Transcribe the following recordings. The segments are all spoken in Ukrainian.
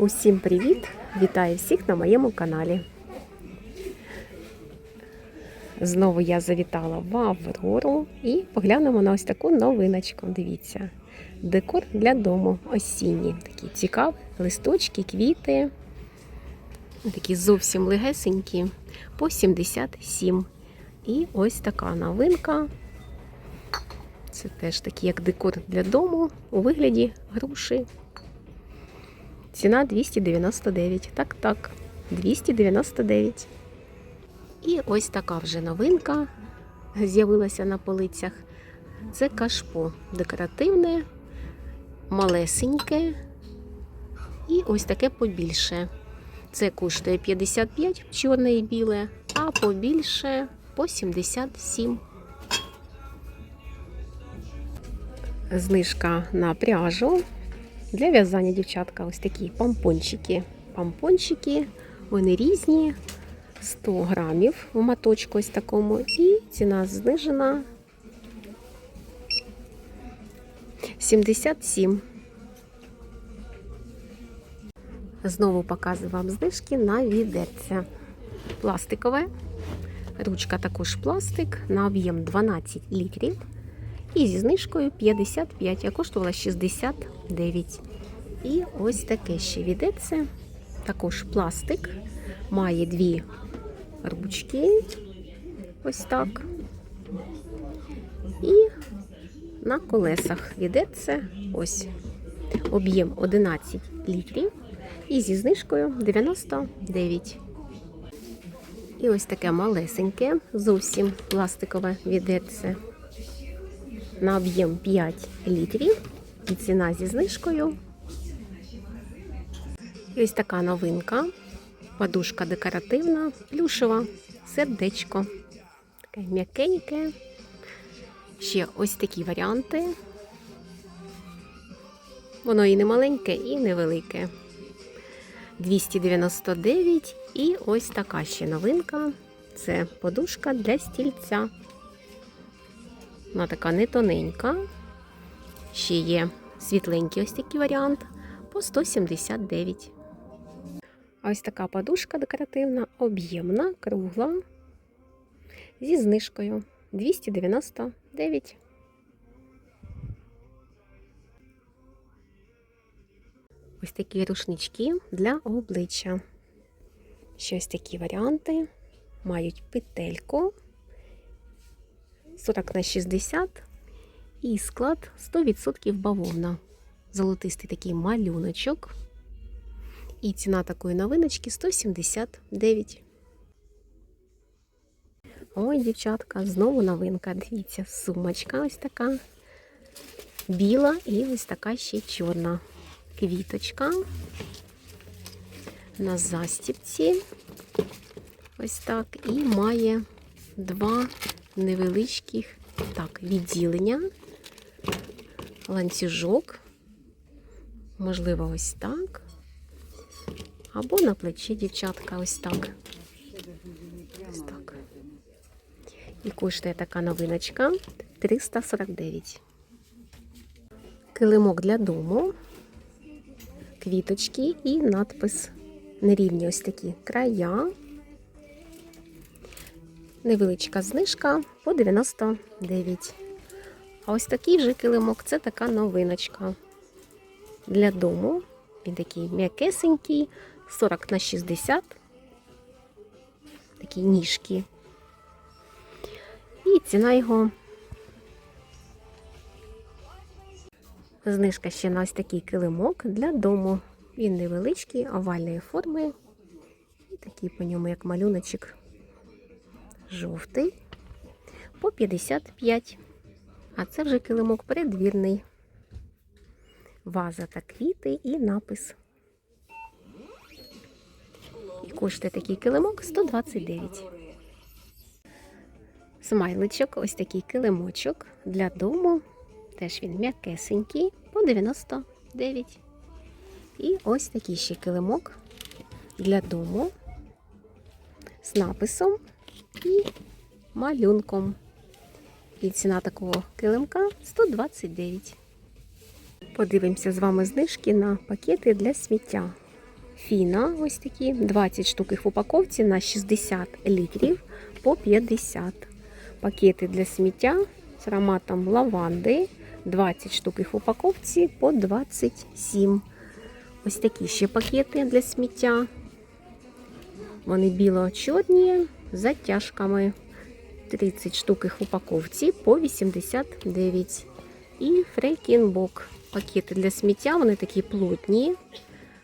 Усім привіт! Вітаю всіх на моєму каналі. Знову я завітала в Аврору і поглянемо на ось таку новиночку. Дивіться, декор для дому осінній. Такі цікаві листочки, квіти. Такі зовсім легесенькі, по 77. І ось така новинка. Це теж такий як декор для дому у вигляді груші. Ціна 299. Так, так, 299. І ось така вже новинка з'явилася на полицях. Це кашпо декоративне, малесеньке і ось таке побільше. Це коштує 55 чорне і біле, а побільше по 77. Знижка на пряжу. Для в'язання, дівчатка, ось такі помпончики. Помпончики, вони різні, 100 грамів в моточку ось такому, і ціна знижена 77. Знову показую вам знижки на відерце. Пластикове. Ручка також пластик на об'єм 12 літрів. І зі знижкою 55, а коштувала 69. І ось таке ще відеться. Також пластик. Має дві ручки. Ось так. І на колесах відеться ось об'єм 11 літрів. І зі знижкою 99. І ось таке малесеньке, зовсім пластикове відеться на об'єм 5 літрів. І ціна зі знижкою. І ось така новинка. Подушка декоративна, плюшева, сердечко. Таке м'якеньке. Ще ось такі варіанти. Воно і не маленьке, і невелике. 299 і ось така ще новинка. Це подушка для стільця. Вона така не тоненька. Ще є світленький ось такий варіант по 179. А ось така подушка декоративна, об'ємна, кругла. Зі знижкою 299. Ось такі рушнички для обличчя. Ще ось такі варіанти. Мають петельку 40 на 60 і склад 100% бавовна. Золотистий такий малюночок. І ціна такої новиночки 179. Ой, дівчатка, знову новинка. Дивіться, сумочка ось така. Біла і ось така ще чорна квіточка. На застіпці. Ось так. І має два невеличких так, відділення, ланцюжок, можливо, ось так. Або на плечі дівчатка ось так. Ось так. І коштує така новиночка 349. Килимок для дому, квіточки і надпис нерівні ось такі края. Невеличка знижка по 99. А ось такий вже килимок це така новиночка для дому. Він такий м'якесенький, 40 на 60. Такі ніжки. І ціна його. Знижка ще на ось такий килимок для дому. Він невеличкий, овальної форми. І такий по ньому, як малюночок жовтий по 55. А це вже килимок передвірний. Ваза та квіти і напис. І коштує такий килимок 129. Смайличок, ось такий килимочок для дому. Теж він м'якесенький по 99. І ось такий ще килимок для дому з написом і малюнком. І ціна такого килимка 129. Подивимося з вами знижки на пакети для сміття. Фіна, ось такі, 20 штук в упаковці на 60 літрів по 50. Пакети для сміття з ароматом лаванди, 20 штук в упаковці по 27. Ось такі ще пакети для сміття. Вони біло-чорні затяжками. 30 штук їх в упаковці по 89. І фрейкінбок. Пакети для сміття, вони такі плотні.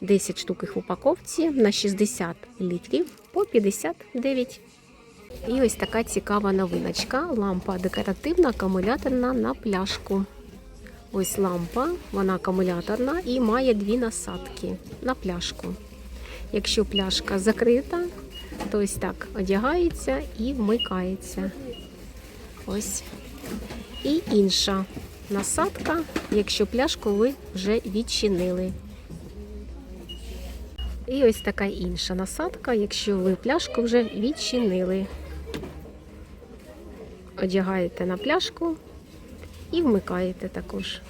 10 штук їх в упаковці на 60 літрів по 59. І ось така цікава новиночка. Лампа декоративна, акумуляторна на пляшку. Ось лампа, вона акумуляторна і має дві насадки на пляшку. Якщо пляшка закрита, то ось так одягається і вмикається. Ось. І інша насадка, якщо пляшку ви вже відчинили. І ось така інша насадка, якщо ви пляшку вже відчинили. Одягаєте на пляшку і вмикаєте також.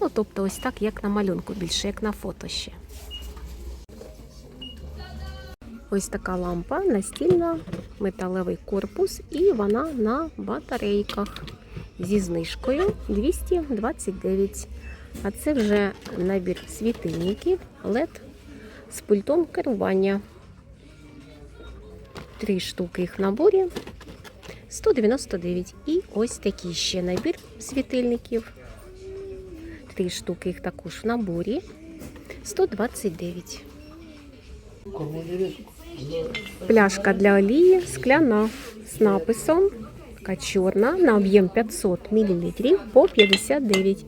Ну, тобто, ось так, як на малюнку, більше, як на фото ще. Ось така лампа настільна, металевий корпус, і вона на батарейках зі знижкою 229. А це вже набір світильників LED з пультом керування. Три штуки їх в наборі 199. І ось такий ще набір світильників. Три штуки їх також в наборі 129. Пляшка для олії скляна з написом така чорна на об'єм 500 мл по 59.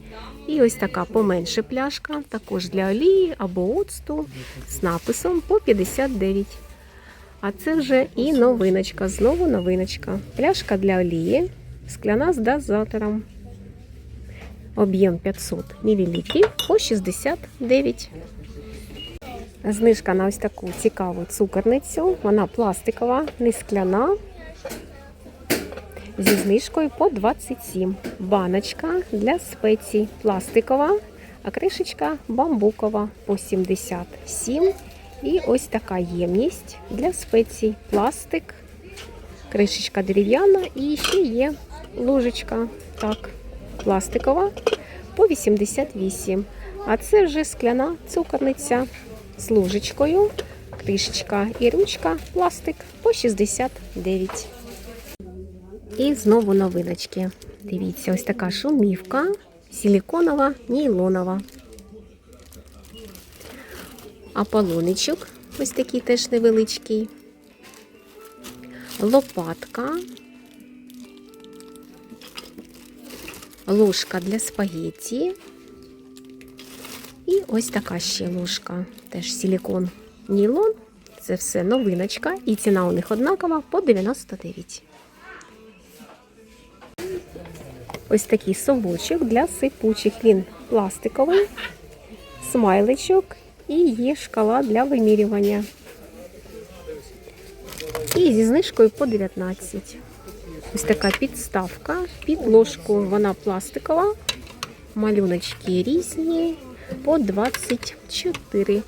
І ось така поменше пляшка, також для олії або оцту з написом по 59. А це вже і новиночка, знову новиночка. Пляшка для олії, скляна з дозатором. Об'єм 500 мл по 69. Знижка на ось таку цікаву цукорницю. Вона пластикова, не скляна. Зі знижкою по 27. Баночка для спецій пластикова, а кришечка бамбукова по 77. І ось така ємність для спецій. Пластик, кришечка дерев'яна і ще є ложечка. Так, пластикова по 88. А це вже скляна цукорниця з ложечкою, кришечка і ручка, пластик по 69. І знову новиночки. Дивіться, ось така шумівка, силіконова, нейлонова. Аполоничок, ось такий теж невеличкий. Лопатка. Ложка для спагетті. І ось така ще ложка. Теж силікон нейлон. Це все новиночка. І ціна у них однакова по 99. Ось такий совочок для сипучих. Він пластиковий, смайличок і є шкала для вимірювання. І зі знижкою по 19. Ось така підставка під ложку. Вона пластикова. Малюночки різні по 24.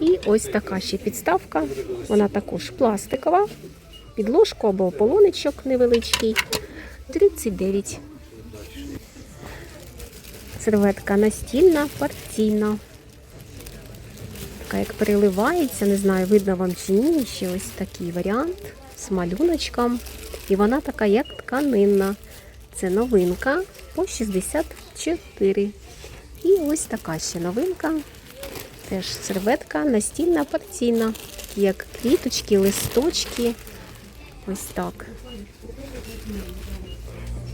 І ось така ще підставка. Вона також пластикова. Під ложку або полоничок невеличкий. 39. Серветка настільна, партійна. Така як переливається, не знаю, видно вам чи ні. Ще ось такий варіант з малюночком. І вона така, як тканинна. Це новинка по 64. І ось така ще новинка. Теж серветка настільна, партійна. Як квіточки, листочки. Ось так.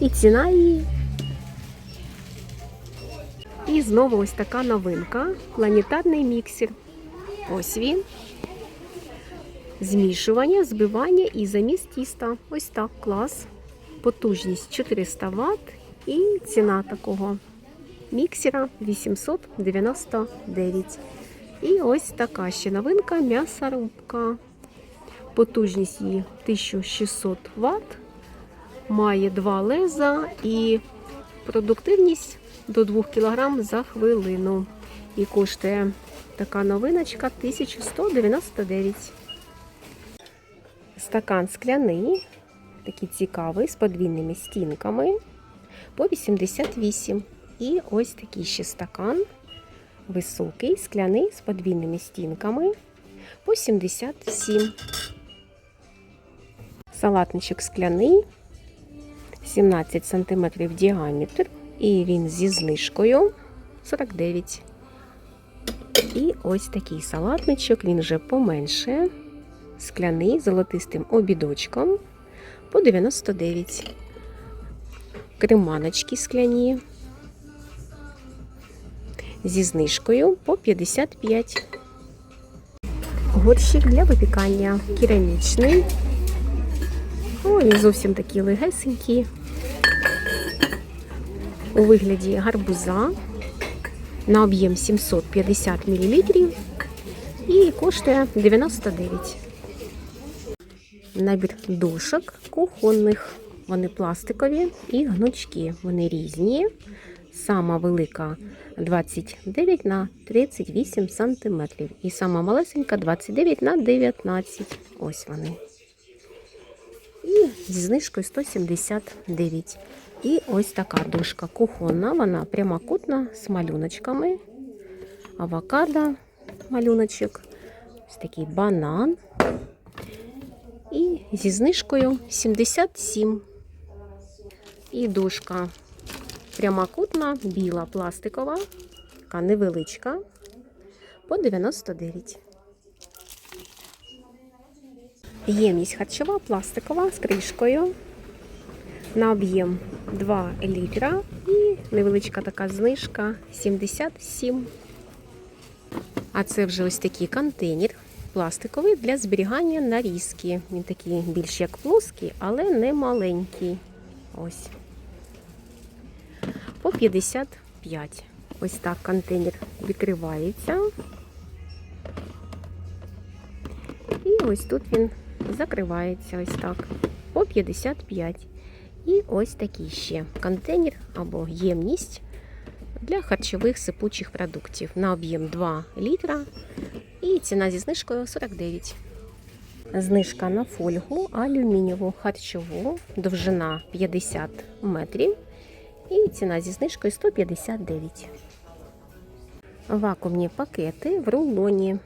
І ціна її. І знову ось така новинка. Планетарний міксер. Ось він. Змішування, збивання і заміс тіста. Ось так, клас. Потужність 400 Вт. І ціна такого міксера 899. І ось така ще новинка м'ясорубка. Потужність її 1600 Вт. Має два леза і продуктивність до 2 кг за хвилину. І коштує така новиночка 1199. Стакан скляний, такий цікавий, з подвійними стінками по 88. І ось такий ще стакан високий, скляний з подвійними стінками по 77. Салатничок скляний 17 см діаметр. І він зі знижкою 49. І ось такий салатничок, він вже поменше. Скляний золотистим обідочком по 99. Креманочки скляні зі знижкою по 55. Горщик для випікання керамічний. О, він зовсім такі легесенькі. У вигляді гарбуза на об'єм 750 мл і коштує 99. Набір дошок кухонних. Вони пластикові і гнучкі. Вони різні. Сама велика 29 на 38 см. І сама малесенька 29 на 19. Ось вони. І зі знижкою 179. І ось така дошка кухонна, вона прямокутна з малюночками. Авокадо, малюночок, ось такий банан. І зі знижкою 77. І дошка прямокутна, біла, пластикова, така невеличка, по 99. Ємність харчова, пластикова з кришкою на об'єм 2 літра і невеличка така знижка 77. А це вже ось такий контейнер пластиковий для зберігання нарізки. Він такий більш як плоский, але не маленький. Ось. По 55. Ось так контейнер відкривається. І ось тут він закривається ось так. По 55. І ось такий ще контейнер або ємність для харчових сипучих продуктів на об'єм 2 літра. І ціна зі знижкою 49. Знижка на фольгу алюмінієву харчову, довжина 50 метрів. І ціна зі знижкою 159. Вакуумні пакети в рулоні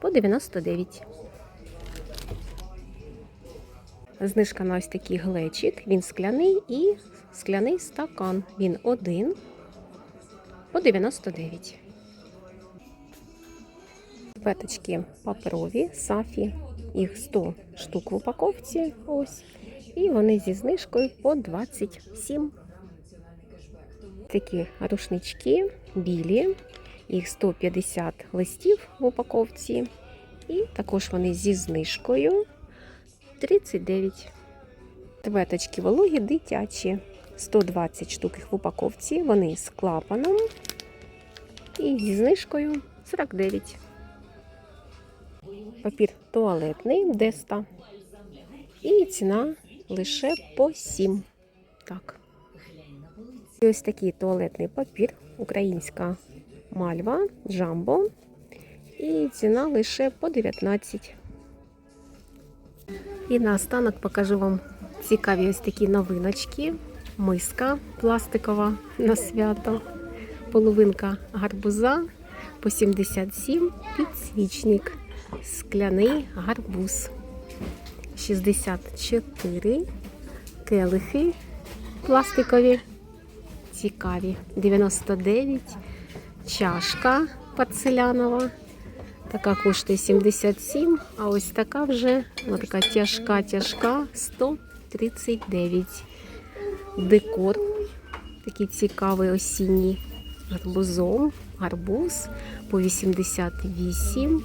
по 99. Знижка на ось такий глечик. Він скляний і скляний стакан. Він один по 99. Петочки паперові, сафі. Їх 100 штук в упаковці. Ось. І вони зі знижкою по 27. Такі рушнички білі. Їх 150 листів в упаковці. І також вони зі знижкою 39. Тветочки вологі дитячі. 120 штук їх в упаковці. Вони з клапаном. І зі знижкою 49. Папір туалетний Деста. І ціна лише по 7. Так. І ось такий туалетний папір. Українська мальва, джамбо. І ціна лише по 19. І наостанок покажу вам цікаві ось такі новиночки. Миска пластикова на свято. Половинка гарбуза по 77 підсвічник. Скляний гарбуз. 64 келихи пластикові. Цікаві. 99. Чашка порцелянова. Така коштує 77, а ось така вже вона така тяжка-тяжка 139. Декор такий цікавий осінній гарбузом. Гарбуз по 88.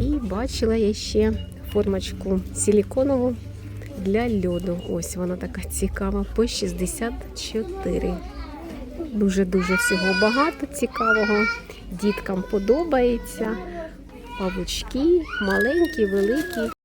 І бачила я ще формочку силіконову для льоду. Ось вона така цікава по 64. Дуже-дуже всього багато цікавого. Діткам подобається. Павучки, маленькі, великі.